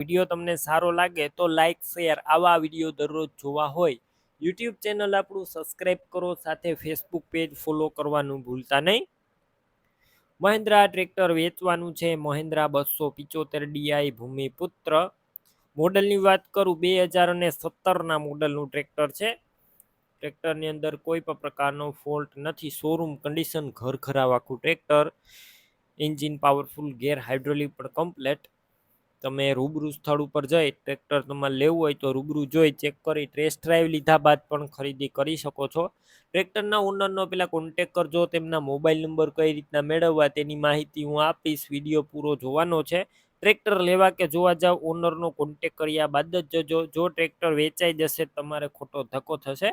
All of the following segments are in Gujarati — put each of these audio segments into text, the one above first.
વીડિયો તમને સારો લાગે તો લાઇક શેર આવા વીડિયો દરરોજ જોવા હોય. યુટ્યુબ ચેનલ આપણું સબસ્ક્રાઈબ કરો, સાથે ફેસબુક પેજ ફોલો કરવાનું ભૂલતા નહીં. મહિન્દ્રા ટ્રેક્ટર વેચવાનું છે, મહિન્દ્રા બસો પિચોતેર ડીઆઈ ભૂમિપુત્ર. મોડલની વાત કરું, બે હજાર અને સત્તરના મોડલનું ટ્રેક્ટર છે. ટ્રેક્ટરની અંદર કોઈ પણ પ્રકારનો ફોલ્ટ નથી. શોરૂમ કન્ડિશન ઘર ખરાબ આખું tractor engine powerful gear hydraulic પણ કમ્પ્લેટ તમે રૂબરૂ સ્થળ ઉપર જઈ, ટ્રેક્ટર તમારે લેવું હોય તો રૂબરૂ જોઈ ચેક કરી ટેસ્ટ ડ્રાઈવ લીધા બાદ પણ ખરીદી કરી શકો છો. ટ્રેક્ટરના ઓનરનો પેલા કોન્ટેક કરજો, તેમના મોબાઈલ નંબર કઈ રીતના મેળવવા તેની માહિતી હું આપીશ વીડિયો પૂરો જોવાનો છે. ટ્રેક્ટર લેવા કે જોવા જાવ ઓનરનો કોન્ટેક કર્યા બાદ જ જજો. જો ટ્રેક્ટર વેચાઈ જશે, તમારે ખોટો ધક્કો થશે.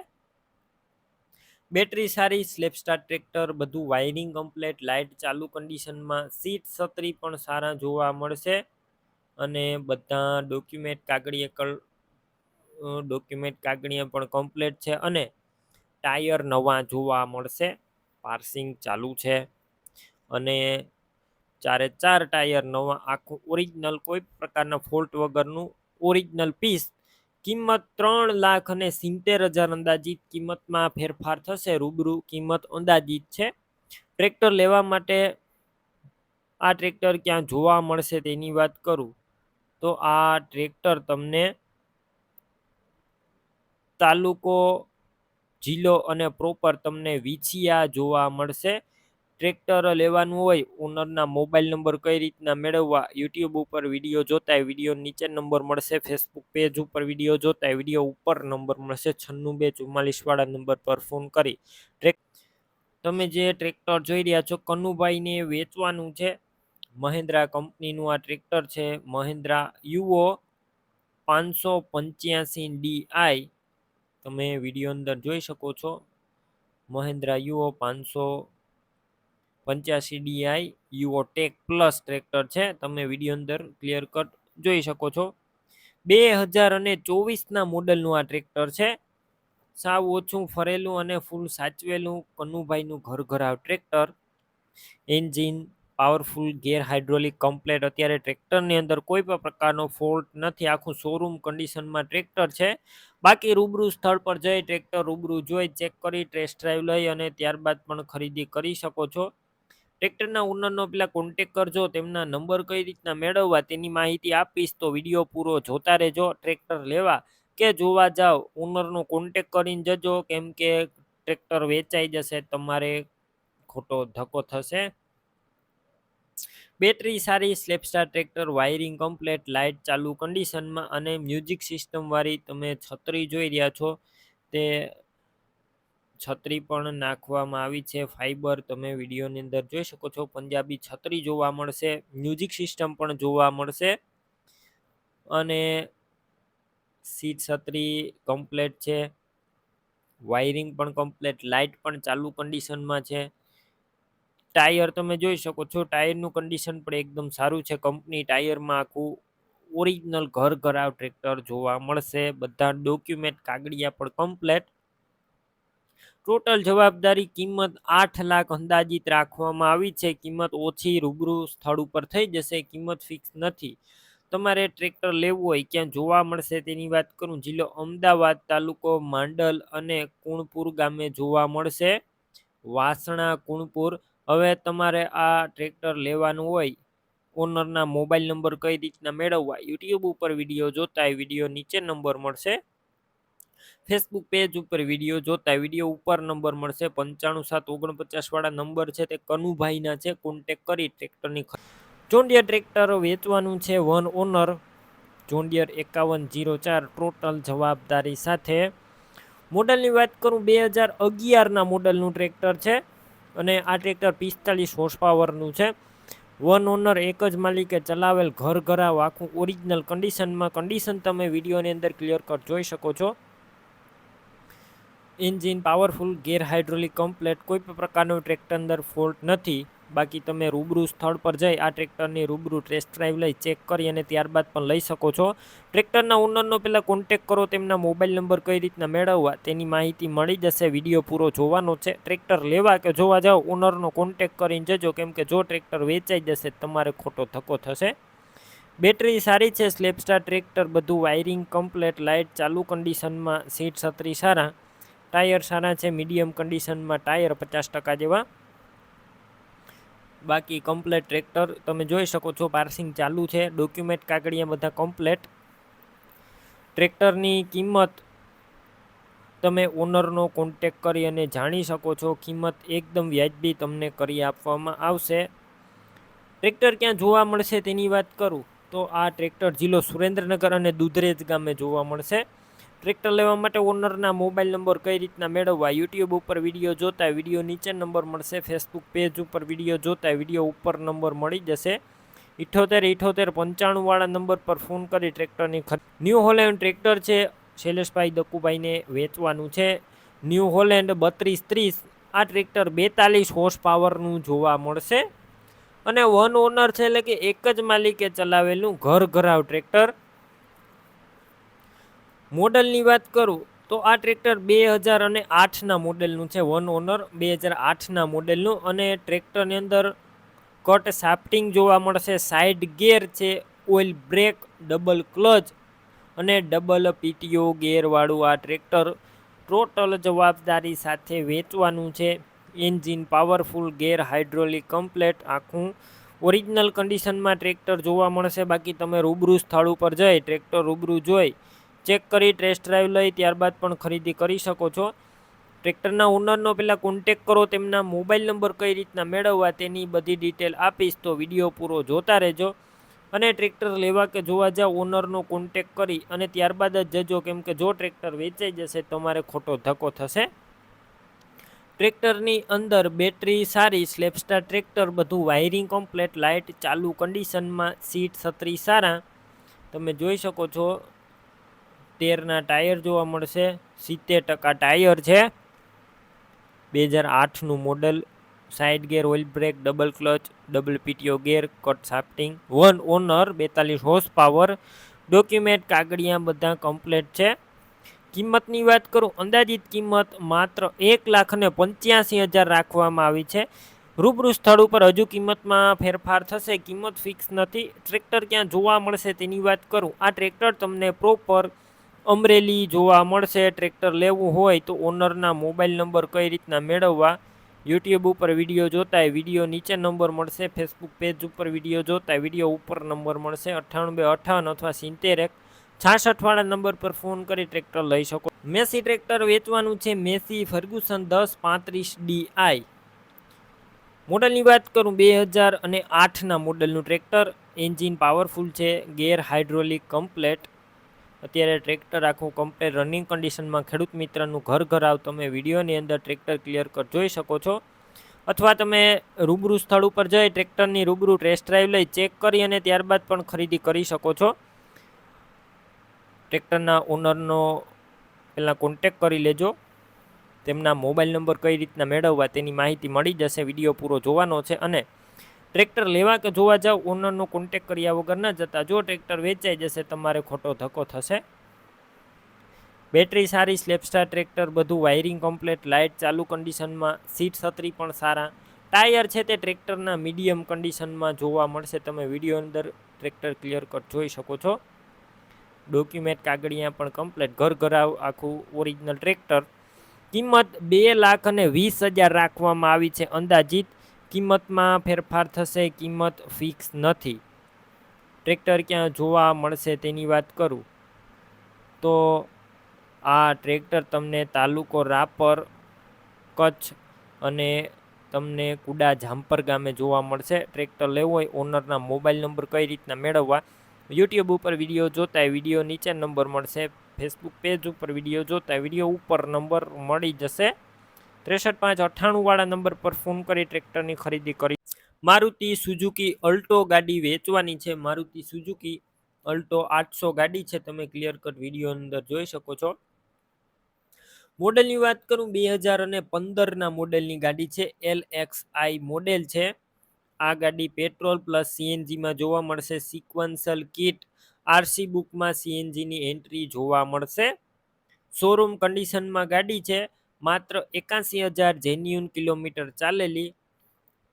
બેટરી સારી સ્લેપ સ્ટાર ટ્રેક્ટર, બધું વાયરિંગ કમ્પ્લેટ લાઇટ ચાલુ કન્ડિશનમાં સીટ છત્રી પણ સારા જોવા મળશે. અને બધા ડોક્યુમેન્ટ કાગળીએ કલ ડોક્યુમેન્ટ કાગળીએ પણ કમ્પ્લેટ છે અને ટાયર નવા જોવા મળશે. પાર્સિંગ ચાલુ છે. અને ચારે ચાર ટાયર નવા, આખું ઓરિજિનલ કોઈ પ્રકારના ફોલ્ટ વગરનું ઓરિજિનલ પીસ કિંમત ત્રણ લાખ અને સિત્તેર હજાર અંદાજિત કિંમતમાં ફેરફાર થશે. રૂબરૂ કિંમત અંદાજિત છે. ટ્રેક્ટર લેવા માટે આ ટ્રેક્ટર ક્યાં જોવા મળશે તેની વાત કરું. તો આ ટ્રેક્ટર તમને તાલુકો, જિલ્લો અને પ્રોપર તમને વિછિયા જોવા મળશે. ટ્રેક્ટર લેવાનું હોય ઓનરના મોબાઈલ નંબર કઈ રીતના મેળવવા યુટ્યુબ ઉપર વીડિયો જોતા વીડિયો નીચે નંબર મળશે ફેસબુક પેજ ઉપર વીડિયો જોતા વીડિયો ઉપર નંબર મળશે, છન્નું બે ચુમ્માલીસવાળા નંબર પર ફોન કરી. ટ્રેક તમે જે ટ્રેક્ટર જોઈ રહ્યા છો, કનુભાઈને વેચવાનું છે. મહિન્દ્રા કંપનીનું આ ટ્રેક્ટર છે. મહિન્દ્રા યુઓ પાંચસો પંચ્યાસી ડીઆઈ. તમે વીડિયો અંદર જોઈ શકો છો. મહિન્દ્રા યુઓ પાંચસો પંચ્યાસી DI. Yuvo tech plus tractor છે. તમે વીડિયો અંદર ક્લિયર કટ જોઈ શકો છો. બે હજાર અને ચોવીસના મોડલનું આ ટ્રેક્ટર છે. સાવ ઓછું ફરેલું અને ફૂલ સાચવેલું કનુભાઈનું ઘર ઘરાવ tractor. Engine powerful gear hydraulic complete અત્યારે ટ્રેક્ટરની અંદર કોઈ પણ પ્રકારનો ફોલ્ટ નથી. આખું શોરૂમ કન્ડિશનમાં ટ્રેક્ટર છે. બાકી રૂબરૂ સ્થળ પર જઈ ટ્રેક્ટર રૂબરૂ જોઈ ચેક કરી ટેસ્ટ ડ્રાઈવ લઈ અને ત્યારબાદ પણ ખરીદી કરી શકો છો. ટ્રેક્ટરના ઓનરનો પેલા કોન્ટેક કરજો, તેમના નંબર કઈ રીતના મેળવવા તેની માહિતી આપીશ. તો વીડિયો પૂરો જોતા રહેજો, ટ્રેક્ટર લેવા કે જોવા જાઓ ઓનરનો કોન્ટેક કરીને જજો, કેમ કે ટ્રેક્ટર વેચાઈ જશે, તમારે ખોટો ધક્કો થશે. બેટરી સારી self start tractor wiring complete light ચાલુ કન્ડિશનમાં અને મ્યુઝિક સિસ્ટમવાળી તમે છત્રી જોઈ રહ્યા છો, તે છત્રી પણ નાખવામાં આવી છે. ફાઈબર તમે વિડીયોની અંદર જોઈ શકો છો. પંજાબી છત્રી જોવા મળશે મ્યુઝિક સિસ્ટમ પણ જોવા મળશે. અને સીટ છત્રી કમ્પ્લેટ છે. વાયરિંગ પણ કમ્પ્લેટ લાઇટ પણ ચાલુ કન્ડિશનમાં છે. ટાયર તમે જોઈ શકો છો, ટાયરનું કન્ડિશન પણ એકદમ સારું છે. કંપની ટાયરમાં આખું ઓરિજિનલ ઘર ઘરાવ ટ્રેક્ટર જોવા મળશે. બધા ડોક્યુમેન્ટ કાગળિયા પણ કમ્પ્લેટ ટોટલ જવાબદારી કિંમત આઠ લાખ અંદાજિત રાખવામાં આવી છે. કિંમત ઓછી રૂબરૂ સ્થળ ઉપર થઈ જશે, કિંમત ફિક્સ નથી. તમારે ટ્રેક્ટર લેવું હોય, ક્યાં જોવા મળશે તેની વાત કરું. જિલ્લો અમદાવાદ તાલુકો માંડલ અને કુણપુર ગામે જોવા મળશે. વાસણા, કુણપુર હવે તમારે આ ટ્રેક્ટર લેવાનું હોય ઓનરના મોબાઈલ નંબર કઈ રીતના મેળવવા યુટ્યુબ ઉપર વીડિયો જોતા વીડિયો નીચે નંબર મળશે. ફેસબુક પેજ ઉપર વીડિયો જોતા વીડિયો ઉપર નંબર મળશે. પંચાણું સાત ઓગણપચાસ વાળા નંબર છે તે કનુભાઈના છે કોન્ટેક કરી ટ્રેક્ટરની જોન્ડિયર ટ્રેક્ટર વેચવાનું છે વન ઓનર જોન્ડિયર એકાવન જીરો ચાર ટોટલ જવાબદારી સાથે. મોડલની વાત કરું, બે હજાર અગિયારના મોડલનું ટ્રેક્ટર છે. અને આ ટ્રેક્ટર પિસ્તાલીસ હોર્સ પાવરનું છે. વન ઓનર એક જ માલિકે ચલાવેલ ઘર ઘરાવ આખું ઓરિજિનલ કન્ડિશનમાં કન્ડિશન તમે વિડીયોની અંદર ક્લિયર કટ જોઈ શકો છો. Engine powerful gear hydraulic complete કોઈ પણ પ્રકારનો ટ્રેક્ટર અંદર ફોલ્ટ નથી. બાકી તમે રૂબરૂ સ્થળ પર જઈ આ ટ્રેક્ટરની રૂબરૂ ટેસ્ટ ડ્રાઈવ લઈ ચેક કરી અને ત્યારબાદ પણ લઈ શકો છો. ટ્રેક્ટરના ઓનરનો પહેલાં કોન્ટેક કરો, તેમના મોબાઈલ નંબર કઈ રીતના મેળવવા તેની માહિતી મળી જશે, વીડિયો પૂરો જોવાનો છે. ટ્રેક્ટર લેવા કે જોવા જાઓ ઓનરનો કોન્ટેક કરીને જજો, કેમ કે જો ટ્રેક્ટર વેચાઈ જશે, તમારે ખોટો ધક્કો થશે. બેટરી સારી છે સ્લેપસ્ટાર ટ્રેક્ટર, બધું વાયરિંગ કમ્પ્લેટ લાઇટ ચાલુ કન્ડિશનમાં સીટ છત્રી સારા ટાયર સારા છે મીડિયમ કન્ડિશનમાં ટાયર પચાસ ટકા જેવા. બાકી કમ્પ્લેટ ટ્રેક્ટર તમે જોઈ શકો છો પાર્સિંગ ચાલુ છે ડોક્યુમેન્ટ કાગળિયા બધા કમ્પ્લેટ ટ્રેક્ટરની કિંમત તમે ઓનરનો કોન્ટેક કરી અને જાણી શકો છો, કિંમત એકદમ વ્યાજબી તમને કરી આપવામાં આવશે. ટ્રેક્ટર ક્યાં જોવા મળશે તેની વાત કરું તો આ ટ્રેક્ટર જિલ્લો સુરેન્દ્રનગર અને દુધરેજ ગામે જોવા મળશે. ટ્રેક્ટર લેવા માટે ઓનરના મોબાઈલ નંબર કઈ રીતના મેળવવા, યુટ્યુબ ઉપર વીડિયો જોતા વીડિયો નીચે નંબર મળશે, ફેસબુક પેજ ઉપર વીડિયો જોતા વીડિયો ઉપર નંબર મળી જશે. ઇઠોતેર ઇઠોતેર પંચાણુંવાળા નંબર પર ફોન કરી ટ્રેક્ટરની ન્યૂ હોલેન્ડ ટ્રેક્ટર છે, શૈલેષભાઈ દક્કુભાઈને વેચવાનું છે. ન્યૂ હોલેન્ડ બત્રીસ, ત્રીસ, આ ટ્રેક્ટર બેતાલીસ હોર્સ પાવરનું જોવા મળશે. અને વન ઓનર છે એટલે કે એક જ માલિકે ચલાવેલું ઘર ઘરાવ ટ્રેક્ટર. મોડલની વાત કરું તો આ ટ્રેક્ટર બે હજાર અને આઠના મોડેલનું છે વન ઓનર બે હજાર આઠના મોડેલનું અને ટ્રેક્ટરની અંદર કટ સાફ્ટિંગ જોવા મળશે સાઇડ ગેર છે ઓઇલ બ્રેક ડબલ ક્લચ અને ડબલ પીટીઓ ગેરવાળું આ ટ્રેક્ટર ટોટલ જવાબદારી સાથે વેચવાનું છે. Engine powerful gear hydraulic complete આખું ઓરિજિનલ કન્ડિશનમાં ટ્રેક્ટર જોવા મળશે. બાકી તમે રૂબરૂ સ્થળ ઉપર જઈ ટ્રેક્ટર રૂબરૂ જોઈ ચેક કરી ટેસ્ટ ડ્રાઈવ લઈ, ત્યારબાદ પણ ખરીદી કરી શકો છો. ટ્રેક્ટરના ઓનરનો પહેલાં કોન્ટેક કરો, તેમના મોબાઈલ નંબર કઈ રીતના મેળવવા તેની બધી ડિટેલ આપીશ, તો વીડિયો પૂરો જોતા રહેજો. અને ટ્રેક્ટર લેવા કે જોવા જાવ ઓનરનો કોન્ટેક કરી અને ત્યારબાદ જ જજો, કેમ કે જો ટ્રેક્ટર વેચાઈ જશે, તમારે ખોટો ધક્કો થશે. ટ્રેક્ટરની અંદર બેટરી સારી સ્લેપસ્ટાર ટ્રેક્ટર, બધું વાયરિંગ કમ્પ્લેટ લાઇટ ચાલુ કન્ડિશનમાં સીટ છત્રી સારા. તમે જોઈ શકો છો તેરના ટાયર જોવા મળશે. સિત્તેર ટકા ટાયર છે. બે હજાર આઠનું model. Side gear, oil brake, double clutch, double PTO gear, cut shafting, one owner, બેતાલીસ હોર્સ પાવર. ડોક્યુમેન્ટ કાગળિયા બધા કમ્પ્લેટ છે. કિંમતની વાત કરું, અંદાજિત કિંમત માત્ર એક લાખ અને પંચ્યાસી હજાર રાખવામાં આવી છે. રૂબરૂ સ્થળ ઉપર હજુ કિંમતમાં ફેરફાર થશે. કિંમત ફિક્સ નથી. ટ્રેક્ટર ક્યાં જોવા મળશે તેની વાત કરું. આ ટ્રેક્ટર તમને પ્રોપર અમરેલી જોવા મળશે, ટ્રેક્ટર લેવું હોય તો ઓનરના મોબાઈલ નંબર કઈ રીતના મેળવવા? યુટ્યુબ ઉપર વીડિયો જોતા વીડિયો નીચે નંબર મળશે, ફેસબુક પેજ ઉપર વીડિયો જોતા વીડિયો ઉપર નંબર મળશે, અઠ્ઠાણું બે અઠ્ઠાવન અથવા સિત્તેર એક છાસઠવાળા નંબર પર ફોન કરી ટ્રેક્ટર લઈ શકો. મેસી ટ્રેક્ટર વેચવાનું છે, મેસી ફર્ગ્યુસન દસ પાંત્રીસ ડી આઈ. મોડલની વાત કરું, બે હજાર અને આઠના મોડલનું ટ્રેક્ટર. એન્જિન પાવરફુલ છે, ગેર હાઇડ્રોલિક કમ્પ્લેટ. અત્યારે ટ્રેક્ટર આખું કમ્પ્લેટ રનિંગ કન્ડિશનમાં ખેડૂત મિત્રનું ઘર ઘર આવ તમે વિડીયોની અંદર ટ્રેક્ટર ક્લિયર કર જોઈ શકો છો. અથવા તમે રૂબરૂ સ્થળ ઉપર જઈ ટ્રેક્ટરની રૂબરૂ ટેસ્ટ ડ્રાઈવ લઈ ચેક કરી અને ત્યારબાદ પણ ખરીદી કરી શકો છો. ટ્રેક્ટરના ઓનરનો પહેલાં કોન્ટેક કરી લેજો. તેમના મોબાઈલ નંબર કઈ રીતના મેળવવા તેની માહિતી મળી જશે, વીડિયો પૂરો જોવાનો છે અને ટ્રેક્ટર લેવા કે જોવા જાવ ઓનરનો કોન્ટેક કર્યા વગર ન જતા. જો ટ્રેક્ટર વેચાઈ જશે, તમારે ખોટો ધક્કો થશે. બેટરી સારી સ્લેપસ્ટાર ટ્રેક્ટર, બધું વાયરિંગ કમ્પ્લેટ લાઇટ ચાલુ કન્ડિશનમાં સીટ છત્રી પણ સારા. ટાયર છે તે ટ્રેક્ટરના મીડિયમ કન્ડિશનમાં જોવા મળશે. તમે વીડિયો અંદર ટ્રેક્ટર ક્લિયર કટ જોઈ શકો છો. ડોક્યુમેન્ટ કાગળિયા પણ કમ્પ્લેટ ઘર ઘરાવ આખું ઓરિજિનલ ટ્રેક્ટર. કિંમત બે લાખ અને વીસ હજાર રાખવામાં આવી છે. અંદાજિત કિંમતમાં ફેરફાર થશે, કિંમત ફિક્સ નથી. ટ્રેક્ટર ક્યાં જોવા મળશે તેની વાત કરું? તો આ ટ્રેક્ટર તમને તાલુકો રાપર, કચ્છ અને તમને કુડા જામપર ગામે જોવા મળશે. ટ્રેક્ટર લેવું હોય, ઓનરના મોબાઈલ નંબર કઈ રીતના મેળવવા? યુટ્યુબ ઉપર વીડિયો જોતા વીડિયો નીચે નંબર મળશે. ફેસબુક પેજ ઉપર વીડિયો જોતા વીડિયો ઉપર નંબર મળી જશે. ત્રેસઠ પાંચ અઠ્ઠાણુંવાળા નંબર પર ફોન કરી ટ્રેક્ટરની ખરીદી કરી. મારુતિ સુઝુકી અલ્ટો ગાડી વેચવાની છે. મારુતિ સુઝુકી અલ્ટો આઠસો ગાડી છે. તમે ક્લિયર કટ વીડિયો અંદર જોઈ શકો છો. મોડેલની વાત કરું, બે હજાર અને પંદરના મોડેલની ગાડી છે. એલ એક્સ આઈ મોડેલ છે. આ ગાડી પેટ્રોલ પ્લસ સીએનજીમાં જોવા મળશે. સિક્વન્સલ કિટ આરસી બુકમાં સીએનજીની એન્ટ્રી જોવા મળશે. શોરૂમ કન્ડિશનમાં ગાડી છે. માત્ર એકાસી હજાર જેન્યુન કિલોમીટર ચાલેલી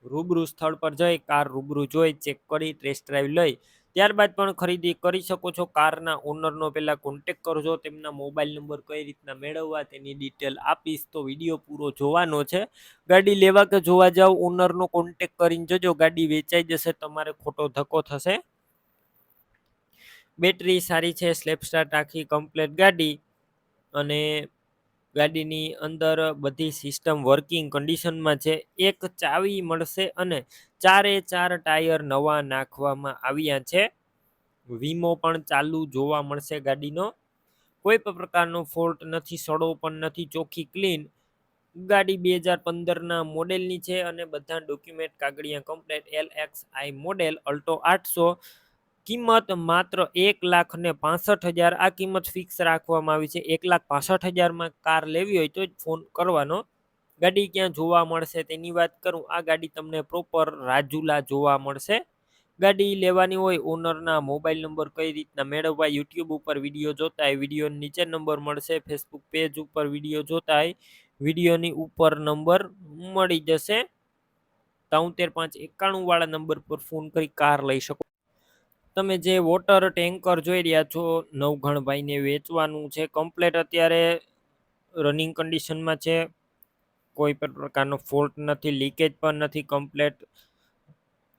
રૂબરૂ સ્થળ પર જઈ, કાર રૂબરૂ જોઈ, ચેક કરી ટેસ્ટ ડ્રાઈવ લઈ. ત્યારબાદ પણ ખરીદી કરી શકો છો. કારના ઓનરનો પહેલાં કોન્ટેક કરજો તેમના મોબાઈલ નંબર કઈ રીતના મેળવવા તેની ડિટેલ આપીશ તો વીડિયો પૂરો જોવાનો છે. ગાડી લેવા કે જોવા જાવ ઓનરનો કોન્ટેક કરીને જજો. ગાડી વેચાઈ જશે, તમારે ખોટો ધક્કો થશે. બેટરી સારી છે સ્લેપ સ્ટાર્ટ આખી કમ્પ્લેટ ગાડી. અને ગાડીની અંદર બધી સિસ્ટમ વર્કિંગ કન્ડિશનમાં છે. એક ચાવી મળશે અને ચારે ચાર ટાયર નવા નાખવામાં આવ્યા છે. વીમો પણ ચાલુ જોવા મળશે ગાડીનો. કોઈ પણ પ્રકારનો ફોલ્ટ નથી, સડો પણ નથી, ચોખ્ખી ક્લીન ગાડી બે હજાર પંદરના મોડેલની છે અને બધા ડોક્યુમેન્ટ કાગળિયા complete L X I model Alto આઠસો. કિંમત માત્ર એક લાખ ને પાસઠ હજાર આ કિંમત ફિક્સ રાખવામાં આવી છે. એક લાખ પાસઠ હજારમાં કાર લેવી હોય તો જ ફોન કરવાનો. ગાડી ક્યાં જોવા મળશે તેની વાત કરું. આ ગાડી તમને પ્રોપર રાજુલા જોવા મળશે. ગાડી લેવાની હોય ઓનરના મોબાઈલ નંબર કઈ રીતના મેળવવા યુટ્યુબ ઉપર વીડિયો જોતા હોય વીડિયો નીચે નંબર મળશે. ફેસબુક પેજ ઉપર વીડિયો જોતા હોય વિડીયોની ઉપર નંબર મળી જશે. તોતેર પાંચ એકાણું વાળા નંબર પર ફોન કરી કાર લઈ શકો. તમે જે વોટર ટેન્કર જોઈ રહ્યા છો, નવઘણભાઈને વેચવાનું છે કમ્પ્લેટ અત્યારે રનિંગ કન્ડિશનમાં છે. કોઈ પણ પ્રકારનો ફોલ્ટ નથી લીકેજ પણ નથી કમ્પ્લેટ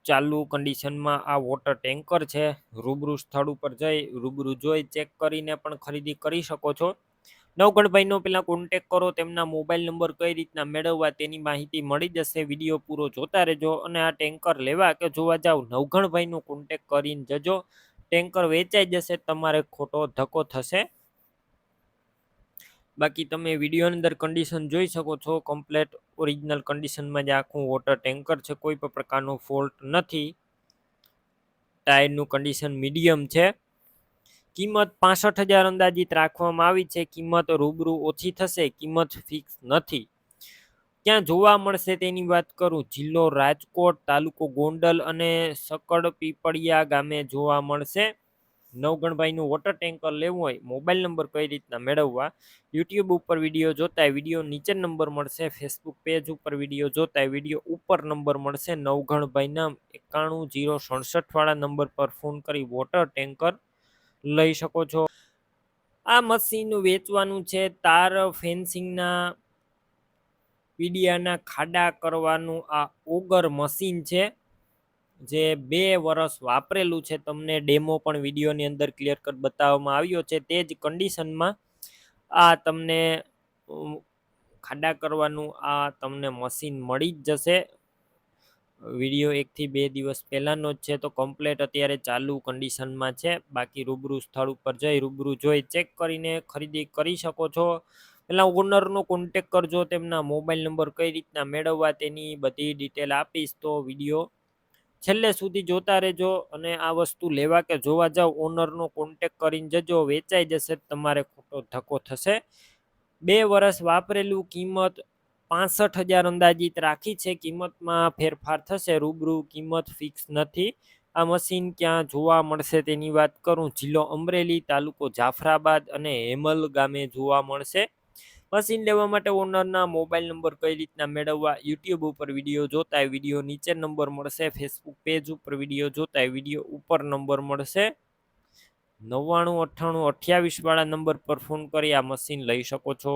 ચાલુ કન્ડિશનમાં આ વોટર ટેન્કર છે. રૂબરૂ સ્થળ ઉપર જઈ, રૂબરૂ જોઈ ચેક કરીને પણ ખરીદી કરી શકો છો. નવગણભાઈનો પહેલાં કોન્ટેક કરો, તેમના મોબાઈલ નંબર કઈ રીતના મેળવવા તેની માહિતી મળી જશે વીડિયો પૂરો જોતા રહેજો અને આ ટેન્કર લેવા કે જોવા જાવ, નવગણભાઈનો કોન્ટેક કરીને જજો. ટેન્કર વેચાઈ જશે, તમારે ખોટો ધક્કો થશે. બાકી તમે વિડીયોની અંદર કન્ડિશન જોઈ શકો છો કમ્પ્લેટ ઓરિજિનલ કન્ડિશનમાં જે આખું વોટર ટેન્કર છે, કોઈ પણ પ્રકારનો ફોલ્ટ નથી. ટાયરનું કન્ડિશન મીડિયમ છે. કિંમત પાસઠ હજાર અંદાજિત રાખવામાં આવી છે. કિંમત રૂબરૂ ઓછી થશે, કિંમત ફિક્સ નથી. ક્યાં જોવા મળશે તેની વાત કરું? જિલ્લો રાજકોટ તાલુકો ગોંડલ અને સકડ પીપળિયા ગામે જોવા મળશે. નવગણભાઈનું વોટર ટેન્કર લેવું હોય મોબાઈલ નંબર કઈ રીતના મેળવવા? યુટ્યુબ ઉપર વીડિયો જોતા વીડિયો નીચે નંબર મળશે. ફેસબુક પેજ ઉપર વીડિયો જોતા વીડિયો ઉપર નંબર મળશે. નવગણભાઈના એકાણું જીરો સડસઠવાળા નંબર પર ફોન કરી વોટર ટેન્કર લઈ શકો છો. આ મશીન વેચવાનું છે, તાર ફેન્સિંગના પીડિયાના ખાડા કરવાનું આ ઓગર મશીન છે, જે બે વર્ષ વાપરેલું છે. તમને ડેમો પણ વિડીયોની અંદર ક્લિયર કટ બતાવવામાં આવ્યો છે. તે જ કન્ડિશનમાં આ તમને ખાડા કરવાનું આ તમને મશીન મળી જ જશે. વીડિયો એકથી બે દિવસ પહેલાંનો જ છે, તો કમ્પ્લેટ અત્યારે ચાલુ કન્ડિશનમાં છે. બાકી રૂબરૂ સ્થળ ઉપર જઈ રૂબરૂ જોઈ ચેક કરીને ખરીદી કરી શકો છો. પહેલાં ઓનરનો કોન્ટેક કરજો, તેમના મોબાઈલ નંબર કઈ રીતના મેળવવા તેની બધી ડિટેલ આપીશ તો વીડિયો છેલ્લે સુધી જોતા રહેજો અને આ વસ્તુ લેવા કે જોવા જાવ ઓનરનો કોન્ટેક કરીને જજો, વેચાઈ જશે, તમારે ખોટો ધક્કો થશે. બે વર્ષ વાપરેલું કિંમત પાસઠ હજાર અંદાજિત રાખી છે. કિંમતમાં ફેરફાર થશે. રૂબરૂ કિંમત ફિક્સ નથી. આ મશીન ક્યાં જોવા મળશે તેની વાત કરું. જિલ્લો અમરેલી, તાલુકો જાફરાબાદ અને હેમલ ગામે જોવા મળશે. મશીન લેવા માટે ઓનરના મોબાઈલ નંબર કઈ રીતના મેળવવા યુટ્યુબ ઉપર વીડિયો જોતા વીડિયો નીચે નંબર મળશે. ફેસબુક પેજ ઉપર વીડિયો જોતા વીડિયો ઉપર નંબર મળશે. નવ્વાણું, અઠ્ઠાણું, અઠ્યાવીસ વાળા નંબર પર ફોન કરી આ મશીન લઈ શકો છો.